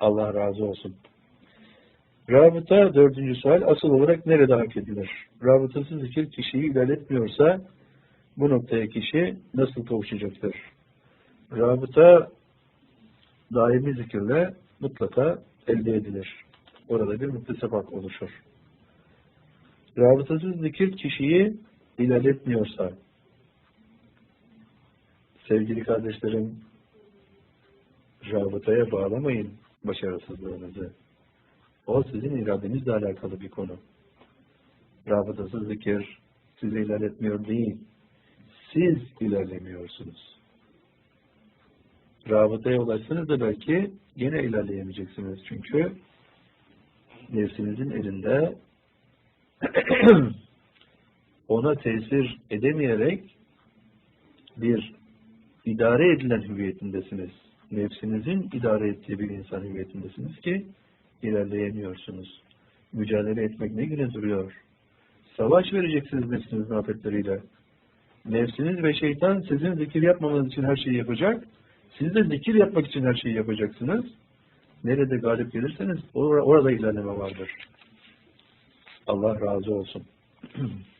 Allah razı olsun. Rabıta dördüncü sual asıl olarak nerede hak edilir? Rabıtasız zikir kişiyi ilerletmiyorsa bu noktaya kişi nasıl kavuşacaktır? Rabıta daimi zikirle mutlaka elde edilir. Orada bir muktesebat oluşur. Rabıtasız zikir kişiyi ilerletmiyorsa sevgili kardeşlerim rabıtaya bağlamayın başarısızlığınızı. O sizin iradenizle alakalı bir konu. Rabıtasız zikir sizi ilerletmiyor değil. Siz ilerlemiyorsunuz. Rabıtaya ulaşsanız da belki yine ilerleyemeyeceksiniz. Çünkü nefsinizin elinde ona tesir edemeyerek bir idare edilen hüviyetindesiniz. Nefsinizin idare ettiği bir insan hüviyetindesiniz ki ilerleyemiyorsunuz. Mücadele etmek ne güne duruyor. Savaş vereceksiniz nefsinizin afetleriyle. Nefsiniz ve şeytan sizin zikir yapmamanız için her şeyi yapacak. Siz de zikir yapmak için her şeyi yapacaksınız. Nerede galip gelirseniz or- orada ilerleme vardır. Allah razı olsun.